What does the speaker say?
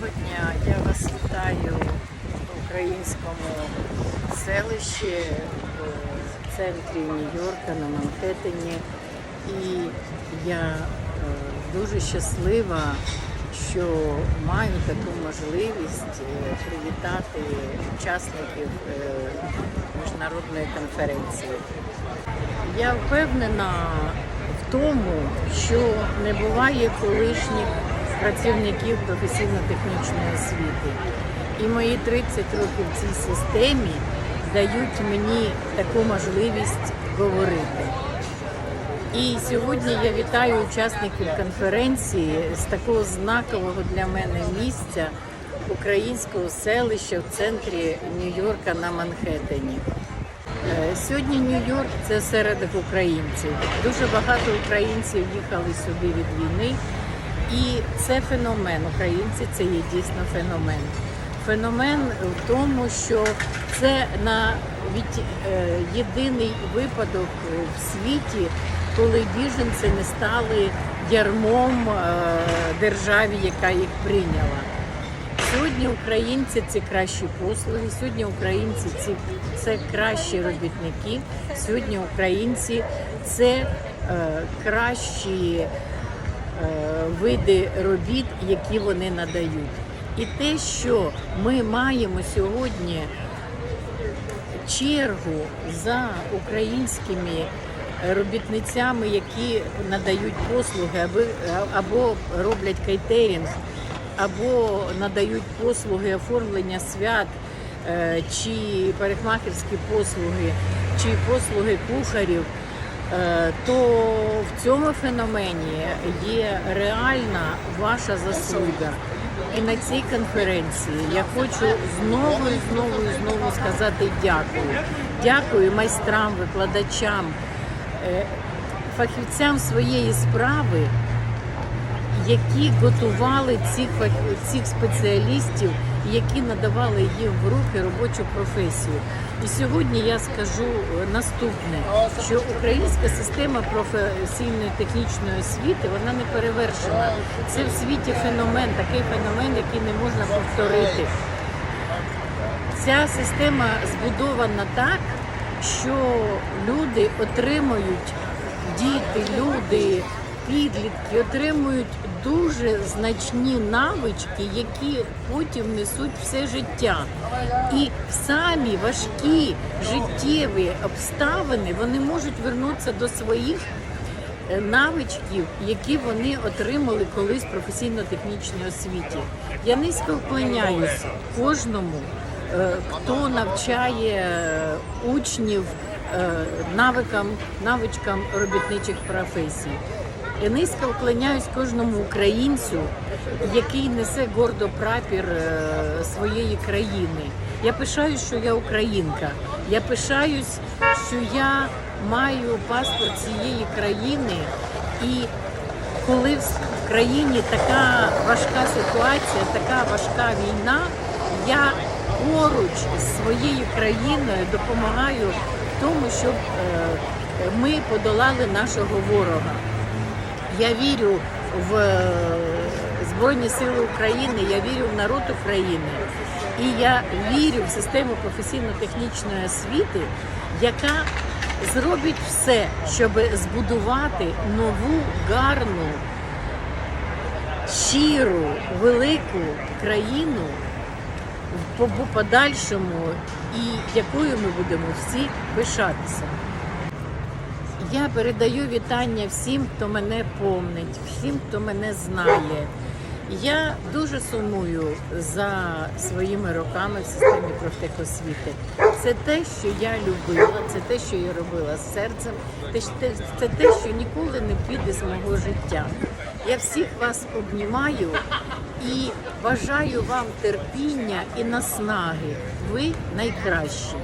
Доброго дня. Я вас вітаю в українському селищі в центрі Нью-Йорка на Манхеттені. І я е, дуже щаслива, що маю таку можливість е, привітати учасників е, міжнародної конференції. Я впевнена в тому, що не буває колишніх працівників професійно-технічної освіти. І мої 30 років в цій системі дають мені таку можливість говорити. І сьогодні я вітаю учасників конференції з такого знакового для мене місця українського селища в центрі Нью-Йорка на Манхеттені. Е, Сьогодні Нью-Йорк це середок українців. Дуже багато українців їхали сюди від війни, і це феномен. Українці це є дійсно феномен. Феномен в тому, що це навіть е, єдиний випадок в світі, коли біженці не стали ярмом е, державі, яка їх прийняла. Сьогодні українці це кращі послуги, сьогодні українці це, кращі робітники, сьогодні українці це е, кращі види робіт, які вони надають. І те, що ми маємо сьогодні чергу за українськими робітницями, які надають послуги, або, роблять кейтерінг, або надають послуги оформлення свят, е, чи парикмахерські послуги, чи послуги кухарів, е, то в цьому феномені є реальна ваша заслуга. І на цій конференції я хочу знову і знову і знову сказати дякую. Дякую майстрам, викладачам, е, фахівцям своєї справи, які готували цих цих спеціалістів, які надавали їм в руки робочу професію. І сьогодні я скажу е, наступне: що українська система професійної технічної освіти вона не перевершена. Це в світі феномен, такий феномен, який не можна повторити. Ця система збудована так, що люди отримують, діти, люди, підлітки отримують дуже значні навички, які потім несуть все життя. І самі важкі життєві обставини вони можуть вернутися до своїх е, навичків, які вони отримали колись в професійно-технічній освіті. Я низько вклоняюсь кожному, е, хто навчає е, учнів навикам, навичкам робітничих професій. Я низько вклоняюсь кожному українцю, який несе гордо прапір е, своєї країни. Я пишаюсь, що я українка. Я пишаюсь, що я маю паспорт цієї країни і коли в країні така важка ситуація, така важка війна, я поруч з своєю країною допомагаю в тому, щоб е, ми подолали нашого ворога. Я вірю в е, Збройні Сили України, я вірю в народ України. І я вірю в систему професійно-технічної освіти, яка зробить все, щоб збудувати нову гарну, щиру, велику країну в по- подальшому, і якою ми будемо всі пишатися. Я передаю вітання всім, хто мене помнить, всім, хто мене знає. Я дуже сумую за своїми роками в системі профтехосвіти. Це те, що я любила, це те, що я робила з серцем, це те, що ніколи не піде з мого життя. Я всіх вас обнімаю і бажаю вам терпіння і наснаги. Ви найкращі.